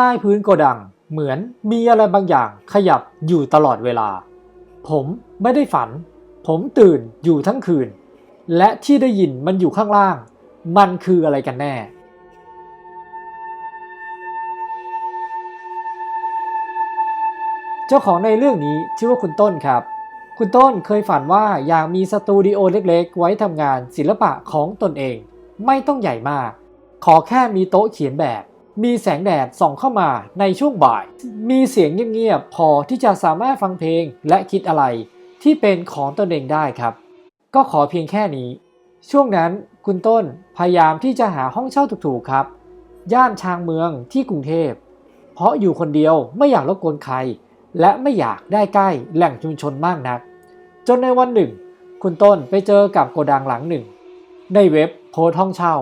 ต้พื้นโกดัง เหมือนมีอะไรบางอย่างขยับอยู่ตลอดเวลา ผมไม่ได้ฝัน ผมตื่นอยู่ทั้งคืน และที่ได้ยินมันอยู่ข้างล่าง มันคืออะไรกันแน่เจ้าของในเรื่องนี้ชื่อว่าคุณต้นครับ คุณต้นเคยฝันว่าอยากมีสตูดิโอเล็กๆ ไว้ทำงานศิลปะของตนเอง ไม่ต้องใหญ่มาก ขอแค่มีโต๊ะเขียนแบบ มีแสงแดดส่องเข้ามาในช่วงบ่าย มีเสียงเงียบๆพอที่จะสามารถฟังเพลงและคิดอะไร ที่เป็นของตนเองได้ครับ ก็ขอเพียงแค่นี้ ช่วงนั้นคุณต้นพยายามที่จะหาห้องเช่าถูกๆครับ ย่านชางเมืองที่กรุงเทพ เพราะอยู่คนเดียวไม่อยากรบกวนใคร และไม่อยากได้ใกล้แหล่งชุมชนมากนัก จนในวันหนึ่ง คุณต้นไปเจอกับโกดังหลังหนึ่ง ในเว็บโพสห้องเช่า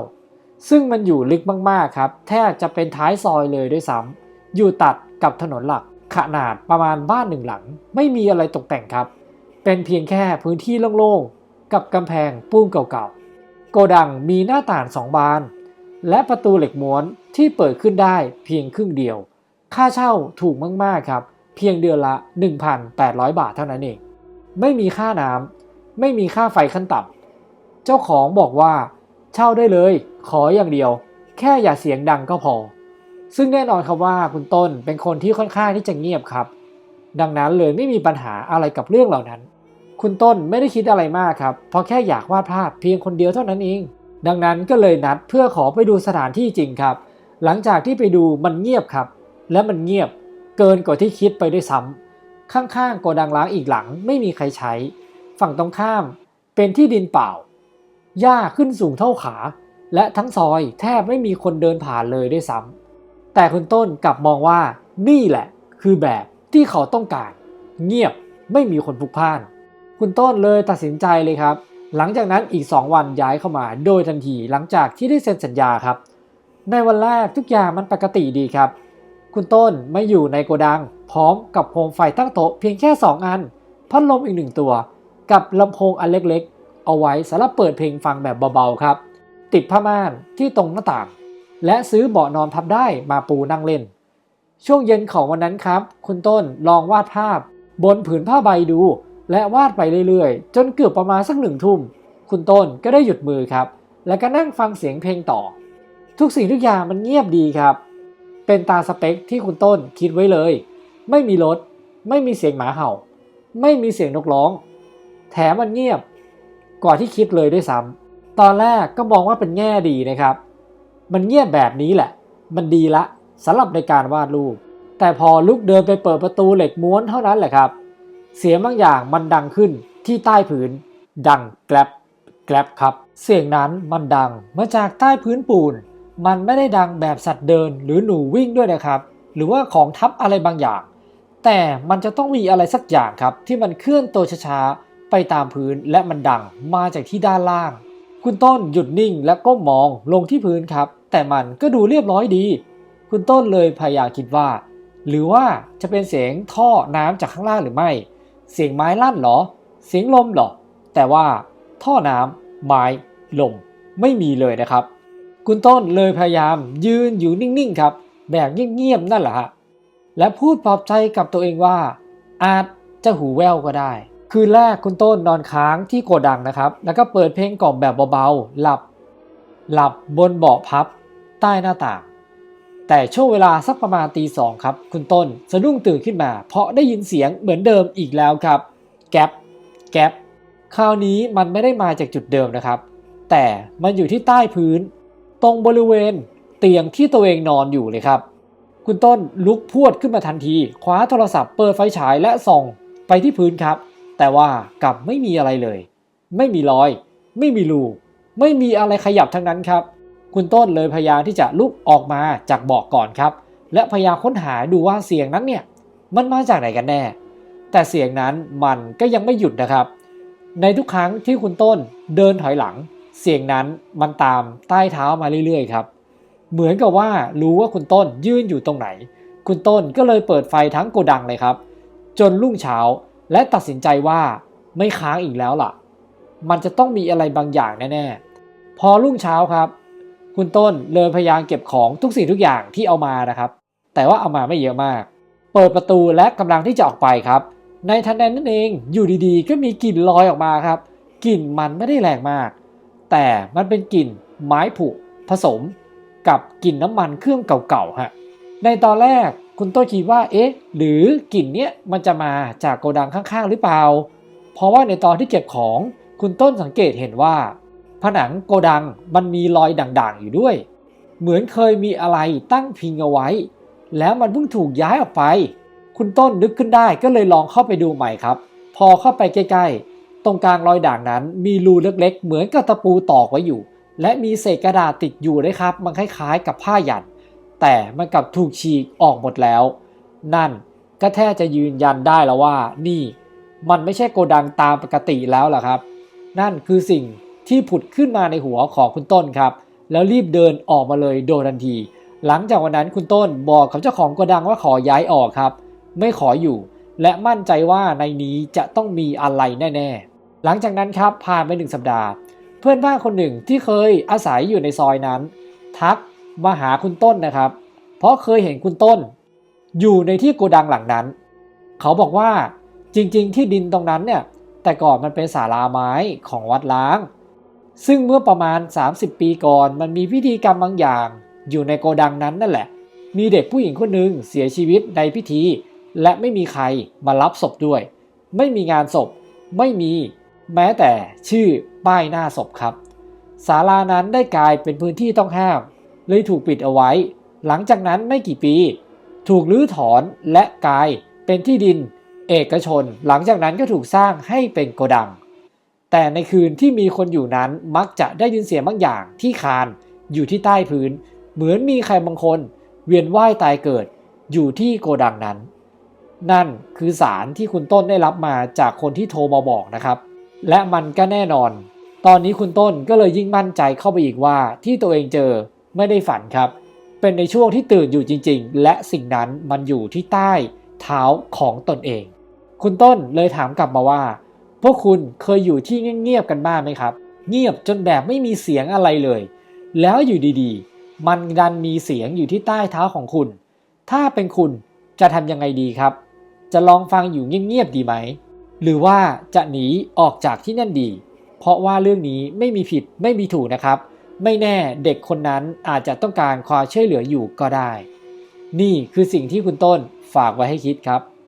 ซึ่งมันอยู่ลึกมากๆครับ แทบจะเป็นท้ายซอยเลยด้วยซ้ำอยู่ตัดกับถนนหลัก ขนาดประมาณบ้านหนึ่งหลัง ไม่มีอะไรตกแต่งครับ เป็นเพียงแค่พื้นที่โล่งๆ กับกำแพงปูนเก่าๆ โกดังมีหน้าต่างสองบาน และประตูเหล็กม้วนที่เปิดขึ้นได้เพียงครึ่งเดียว ค่าเช่าถูกมากๆครับ เพียงเดือนละ 1,800 บาทเท่านั้นเอง ไม่มีค่าน้ำไม่มีค่าไฟขั้นต่ำเจ้าของบอกว่า เช่าได้เลย ขออย่างเดียว แค่อย่าเสียงดังก็พอ ซึ่งแน่นอนครับว่าคุณต้นเป็นคนที่ค่อนข้างที่จะเงียบครับ ดังนั้นเลยไม่มีปัญหาอะไรกับเรื่องเหล่านั้น คุณต้นไม่ได้คิดอะไรมากครับเพราะแค่อยากวาดภาพเพียงคนเดียวเท่านั้นเอง ดังนั้นก็เลยนัดเพื่อขอไปดูสถานที่จริงครับ หลังจากที่ไปดูมันเงียบครับ และมันเงียบเกินกว่าที่คิดไปด้วยซ้ำข้างๆโกดังล้างอีกหลังไม่มีใครใช้ ฝั่งตรงข้ามเป็นที่ดินเปล่า หญ้าขึ้นสูงเท่าขา และทั้งซอยแทบไม่มีคนเดินผ่านเลยด้วยซ้ำแต่คุณต้นกลับมองว่านี่แหละ คือแบบที่เขาต้องการ เงียบไม่มีคนพลุกพ่าน คุณต้นเลยตัดสินใจเลยครับ หลังจากนั้นอีก 2 วันย้ายเข้ามา โดยทันทีหลังจากที่ได้เซ็นสัญญาครับ ในวันแรกทุกอย่างมันปกติดีครับ คุณต้นไม่อยู่ในโกดัง พร้อมกับโคมไฟตั้งโต๊ะเพียงแค่ 2 อัน พัดลมอีกหนึ่งตัว กับลำโพงอันเล็กๆ เอาไว้สำหรับเปิดเพลงฟังแบบเบาๆครับ ติดผ้าม่านที่ตรงหน้าต่าง และซื้อเบาะนอนพับได้มาปูนั่งเล่น ช่วงเย็นของวันนั้นครับ คุณต้นลองวาดภาพ บนผืนผ้าใบดู และวาดไปเรื่อยๆ จนเกือบประมาณสักหนึ่งทุ่ม คุณต้นก็ได้หยุดมือครับ แล้วก็นั่งฟังเสียงเพลงต่อ ทุกสิ่งทุกอย่างมันเงียบดีครับ เป็นตาสเปคที่คุณต้นคิดไว้เลย ไม่มีรถ ไม่มีเสียงหมาเห่า ไม่มีเสียงนกร้อง แถมมันเงียบ กว่าที่คิดเลยด้วยซ้ำตอนแรกก็มองว่าเป็นแง่ดีนะครับ มันเงียบแบบนี้แหละ มันดีละสำหรับในการวาดรูป แต่พอลุกเดินไปเปิดประตูเหล็กม้วนเท่านั้นแหละครับ เสียงบางอย่างมันดังขึ้นที่ใต้ผืน ดังแกลบแกลบครับ เสียงนั้นมันดังมาจากใต้พื้นปูน มันไม่ได้ดังแบบสัตว์เดินหรือหนูวิ่งด้วยนะครับ หรือว่าของทับอะไรบางอย่าง แต่มันจะต้องมีอะไรสักอย่างครับที่มันเคลื่อนตัวช้าๆ ไปตามพื้นและมันดังมาจากที่ด้านล่าง คุณต้นหยุดนิ่งและก้มมองลงที่พื้นครับ แต่มันก็ดูเรียบร้อยดี คุณต้นเลยพยายามคิดว่า หรือว่าจะเป็นเสียงท่อน้ำจากข้างล่างหรือไม่ เสียงไม้ลั่นหรอ เสียงลมหรอ แต่ว่าท่อน้ำไม้ลมไม่มีเลยนะครับ คุณต้นเลยพยายามยืนอยู่นิ่งๆครับ แบบเงียบๆนั่นแหละฮะและพูดปลอบใจกับตัวเองว่า อาจจะหูแว่วก็ได้ คืนแรกคุณต้นนอนค้างที่โกดังนะครับ แล้วก็เปิดเพลงกล่อมแบบเบาๆ หลับ หลับบนเบาะพับ ใต้หน้าต่าง แต่ช่วงเวลาสักประมาณตีสองครับ คุณต้นสะดุ้งตื่นขึ้นมา เพราะได้ยินเสียงเหมือนเดิมอีกแล้วครับ แก๊ปแก๊ปคราวนี้มันไม่ได้มาจากจุดเดิมนะครับ แต่มันอยู่ที่ใต้พื้น ตรงบริเวณ เตียงที่ตัวเองนอนอยู่เลยครับ คุณต้นลุกพวดขึ้นมาทันที คว้าโทรศัพท์เปิดไฟฉายและส่องไปที่พื้นครับ แต่ว่ากลับไม่มีอะไรเลย ไม่มีรอย ไม่มีรูไม่มีอะไรขยับทั้งนั้นครับ คุณต้นเลยพยายามที่จะลุกออกมาจากเบาะก่อนครับ และพยายามค้นหาดูว่าเสียงนั้นเนี่ยมันมาจากไหนกันแน่ แต่เสียงนั้นมันก็ยังไม่หยุดนะครับ ในทุกครั้งที่คุณต้นเดินถอยหลัง เสียงนั้นมันตามใต้เท้ามาเรื่อยๆครับ เหมือนกับว่ารู้ว่าคุณต้นยืนอยู่ตรงไหน คุณต้นก็เลยเปิดไฟทั้งโกดังเลยครับ จนรุ่งเช้า และตัดสินใจว่าไม่ค้างอีกแล้วล่ะ มันจะต้องมีอะไรบางอย่างแน่ๆ พอรุ่งเช้าครับ คุณต้นเลยพยายามเก็บของทุกสิ่งทุกอย่างที่เอามานะครับ แต่ว่าเอามาไม่เยอะมาก เปิดประตูและกำลังที่จะออกไปครับ ในทันใดนั้นเองอยู่ดีๆ ก็มีกลิ่นลอยออกมาครับ กลิ่นมันไม่ได้แรงมาก แต่มันเป็นกลิ่นไม้ผุผสม กับกลิ่นน้ำมันเครื่องเก่าๆฮะในตอนแรก คุณต้นคิดว่า เอ๊ะ หรือกลิ่นเนี้ยมันจะมาจากโกดังข้างๆ หรือเปล่า เพราะว่าในตอนที่เก็บของคุณต้นสังเกตเห็นว่า ผนังโกดังมันมีรอยด่างๆ อยู่ด้วย เหมือนเคยมีอะไรตั้งพิงเอาไว้ แล้วมันเพิ่งถูกย้ายออกไป คุณต้นนึกขึ้นได้ก็เลยลองเข้าไปดูใหม่ครับ พอเข้าไปใกล้ๆ ตรงกลางรอยด่างนั้น มีรูเล็กๆ เหมือนกับตะปูตอกไว้อยู่ และมีเศษกระดาษติดอยู่ด้วยครับ มันคล้ายๆ กับผ้าหยัน แต่มันกลับถูกฉีกออกหมดแล้ว นั่นก็แทบจะยืนยันได้แล้วว่า นี่มันไม่ใช่โกดังตามปกติแล้วล่ะครับ นั่นคือสิ่งที่ผุดขึ้นมาในหัวของคุณต้นครับ แล้วรีบเดินออกมาเลยโดยทันที หลังจากวันนั้นคุณต้นบอกกับเจ้าของโกดังว่าขอย้ายออกครับ ไม่ขออยู่ และมั่นใจว่าในนี้จะต้องมีอะไรแน่ๆ หลังจากนั้นครับผ่านไปหนึ่งสัปดาห์ เพื่อนบ้านคนหนึ่งที่เคยอาศัยอยู่ในซอยนั้น ทัก มาหาคุณต้นนะครับ เพราะเคยเห็นคุณต้น อยู่ในที่โกดังหลังนั้น เขาบอกว่าจริงๆ ที่ดินตรงนั้นเนี่ย แต่ก่อนมันเป็นศาลาไม้ของวัดล้าง ซึ่งเมื่อประมาณ 30 ปีก่อนมันมีพิธีกรรมบางอย่าง อยู่ในโกดังนั้นนั่นแหละ มีเด็กผู้หญิงคนหนึ่งเสียชีวิตในพิธี และไม่มีใครมารับศพด้วย ไม่มีงานศพ ไม่มี แม้แต่ชื่อป้ายหน้าศพครับศาลานั้นได้กลายเป็นพื้นที่ต้องห้าม เลยถูกปิดเอาไว้ หลังจากนั้นไม่กี่ปี ถูกรื้อถอนและกลายเป็นที่ดิน เอกชน หลังจากนั้นก็ถูกสร้างให้เป็นโกดัง แต่ในคืนที่มีคนอยู่นั้นมักจะได้ยินเสียงบางอย่างที่คานอยู่ที่ใต้พื้น เหมือนมีใครบางคน เวียนว่ายตายเกิดอยู่ที่โกดังนั้น นั่นคือสารที่คุณต้นได้รับมาจากคนที่โทรมาบอกนะครับ และมันก็แน่นอน ตอนนี้คุณต้นก็เลยยิ่งมั่นใจเข้าไปอีกว่าที่ตัวเองเจอ ไม่ได้ฝันครับ เป็นในช่วงที่ตื่นอยู่จริง ๆ และสิ่งนั้นมันอยู่ที่ใต้เท้าของตนเอง คุณต้นเลยถามกลับมาว่า พวกคุณเคยอยู่ที่เงียบๆกันบ้างไหมครับ เงียบจนแบบไม่มีเสียงอะไรเลย แล้วอยู่ดีๆ มันดันมีเสียงอยู่ที่ใต้เท้าของคุณ ถ้าเป็นคุณจะทำยังไงดีครับ จะลองฟังอยู่เงียบๆดีไหม หรือว่าจะหนีออกจากที่นั่นดี เพราะว่าเรื่องนี้ไม่มีผิดไม่มีถูกนะครับ ไม่แน่เด็กคนนั้นอาจจะต้องการความช่วยเหลืออยู่ก็ได้ นี่คือสิ่งที่คุณต้นฝากไว้ให้คิดครับ